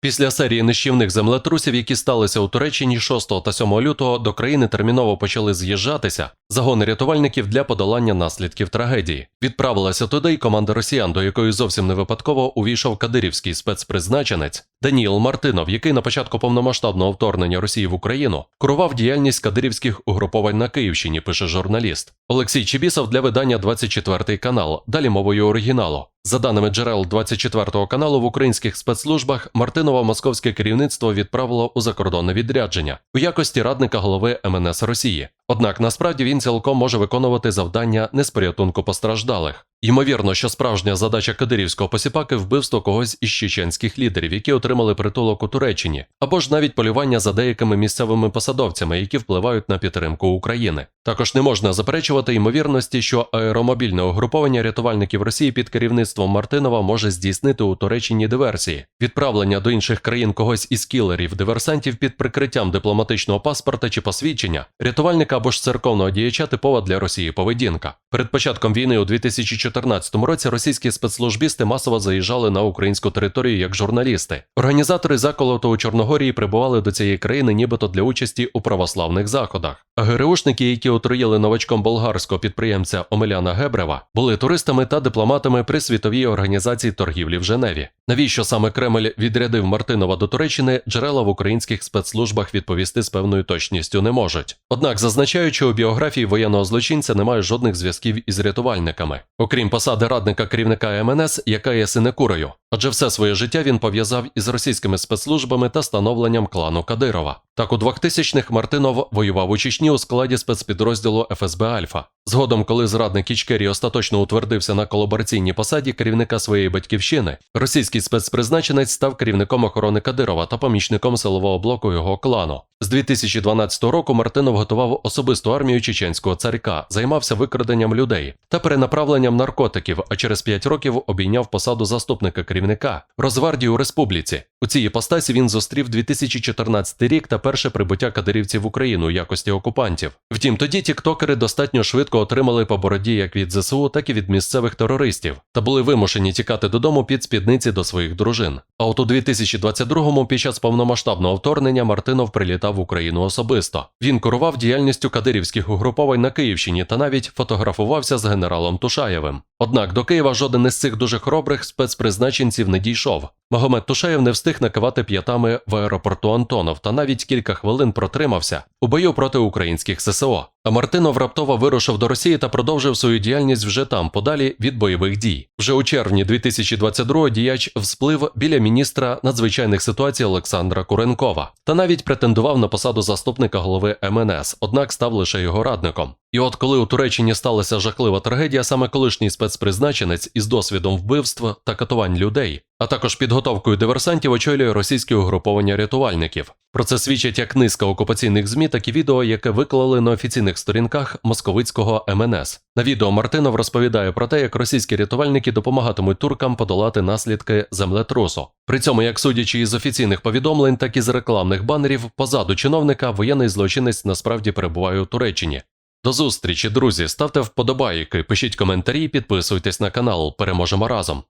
Після серії нищівних землетрусів, які сталися у Туреччині 6 та 7 лютого, до країни терміново почали з'їжджатися загони рятувальників для подолання наслідків трагедії. Відправилася туди й команда росіян, до якої зовсім не випадково увійшов кадирівський спецпризначенець Даніїл Мартинов, який на початку повномасштабного вторгнення Росії в Україну курував діяльність кадирівських угруповань на Київщині, пише журналіст. Олексій Чібісов для видання 24 канал. Далі мовою оригіналу. За даними джерел 24 каналу в українських спецслужбах, Мартинова московське керівництво відправило у закордонне відрядження у якості радника голови МНС Росії. Однак насправді він цілком може виконувати завдання не з порятунку постраждалих. Ймовірно, що справжня задача кадирівського посіпаки вбивство когось із чеченських лідерів, які отримали притулок у Туреччині, або ж навіть полювання за деякими місцевими посадовцями, які впливають на підтримку України. Також не можна заперечувати ймовірності, що аеромобільне угруповання рятувальників Росії під керівництвом Мартинова може здійснити у Туреччині диверсії, відправлення до інших країн когось із кілерів, диверсантів під прикриттям дипломатичного паспорта чи посвідчення, рятувальника або ж церковного діяча типова для Росії поведінка. Перед початком війни у 2014 році російські спецслужбісти масово заїжджали на українську територію як журналісти. Організатори заколоту у Чорногорії прибували до цієї країни, нібито для участі у православних заходах. А ГРУшники, які отруїли новачком болгарського підприємця Омеляна Гебрева, були туристами та дипломатами при світовій організації торгівлі в Женеві. Навіщо саме Кремль відрядив Мартинова до Туреччини, джерела в українських спецслужбах відповісти з певною точністю не можуть. Однак, зазначаючи у біографії воєнного злочинця, немає жодних зв'язків із рятувальниками, окрім посади радника керівника МНС, яка є синекурою. Адже все своє життя він пов'язав із російськими спецслужбами та становленням клану Кадирова. Так у 2000-х Мартинов воював у Чечні у складі спецпідрозділу ФСБ Альфа. Згодом, коли зрадник Ічкері остаточно утвердився на колабораційній посаді керівника своєї батьківщини, російський спецпризначенець став керівником охорони Кадирова та помічником силового блоку його клану. З 2012 року Мартинов готував особисту армію чеченського царька, займався викраденням людей та перенаправленням наркотиків, а через 5 років обійняв посаду заступника керівника Розвардії у республіці. У цій іпостасі він зустрів 2014 рік та перше прибуття кадирівців в Україну у якості окупантів. Втім, тоді тіктокери достатньо швидко отримали по бороді як від ЗСУ, так і від місцевих терористів та були вимушені тікати додому під спідниці до своїх дружин. А от у 2022-му під час повномасштабного вторгнення Мартинов прилітав в Україну особисто. Він керував діяльністю кадирівських угруповань на Київщині та навіть фотографувався з генералом Тушаєвим. Однак до Києва жоден із цих дуже хоробрих спецпризначенців не дійшов. Магомед Тушаєв не встиг накивати п'ятами в аеропорту Антонов та навіть кілька хвилин протримався у бою проти українських ССО. А Мартинов раптово вирушив до Росії та продовжив свою діяльність вже там, подалі від бойових дій. Вже у червні 2022-го діяч всплив біля міністра надзвичайних ситуацій Олександра Куренкова та навіть претендував на посаду заступника голови МНС, однак став лише його радником. І от коли у Туреччині сталася жахлива трагедія, саме колишній спецпризначенець із досвідом вбивств та катувань людей, а також підготовкою диверсантів очолює російське угруповання рятувальників. Про це свідчать як низка окупаційних змі, так і відео, яке виклали на офіційних сторінках московицького МНС. На відео Мартинов розповідає про те, як російські рятувальники допомагатимуть туркам подолати наслідки землетрусу. При цьому, як судячи із офіційних повідомлень, так і з рекламних банерів, позаду чиновника воєнний злочинець насправді перебуває у Туреччині. До зустрічі, друзі. Ставте вподобайки, пишіть коментарі, підписуйтесь на канал. Переможемо разом.